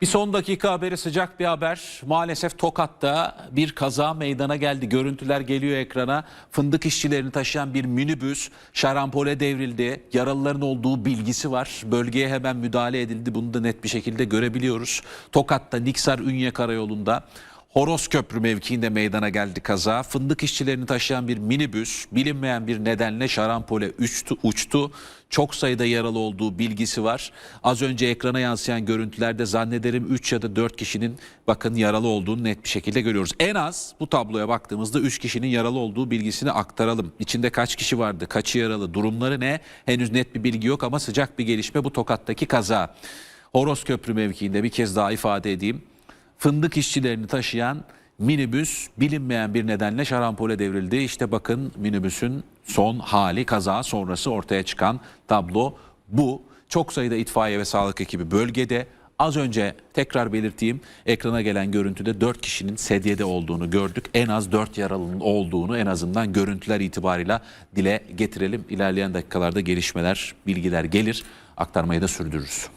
Bir son dakika haberi sıcak bir haber. Maalesef Tokat'ta bir kaza meydana geldi. Görüntüler geliyor ekrana. Fındık işçilerini taşıyan bir minibüs şarampole devrildi. Yaralıların olduğu bilgisi var. Bölgeye hemen müdahale edildi. Bunu da net bir şekilde görebiliyoruz. Tokat'ta Niksar Ünye Karayolu'nda Horoz Köprü mevkiinde meydana geldi kaza. Fındık işçilerini taşıyan bir minibüs bilinmeyen bir nedenle şarampole uçtu. uçtu. Çok sayıda yaralı olduğu bilgisi var. Az önce ekrana yansıyan görüntülerde zannederim 3 ya da 4 kişinin bakın yaralı olduğunu net bir şekilde görüyoruz. En az bu tabloya baktığımızda 3 kişinin yaralı olduğu bilgisini aktaralım. İçinde kaç kişi vardı, kaçı yaralı, durumları ne? Henüz net bir bilgi yok ama sıcak bir gelişme bu Tokat'taki kaza. Horoz Köprü mevkiinde bir kez daha ifade edeyim fındık işçilerini taşıyan minibüs bilinmeyen bir nedenle şarampole devrildi. İşte bakın minibüsün son hali kaza sonrası ortaya çıkan tablo bu. Çok sayıda itfaiye ve sağlık ekibi bölgede. Az önce tekrar belirteyim ekrana gelen görüntüde 4 kişinin sedyede olduğunu gördük. En az 4 yaralının olduğunu en azından görüntüler itibarıyla dile getirelim. İlerleyen dakikalarda gelişmeler, bilgiler gelir. Aktarmayı da sürdürürüz.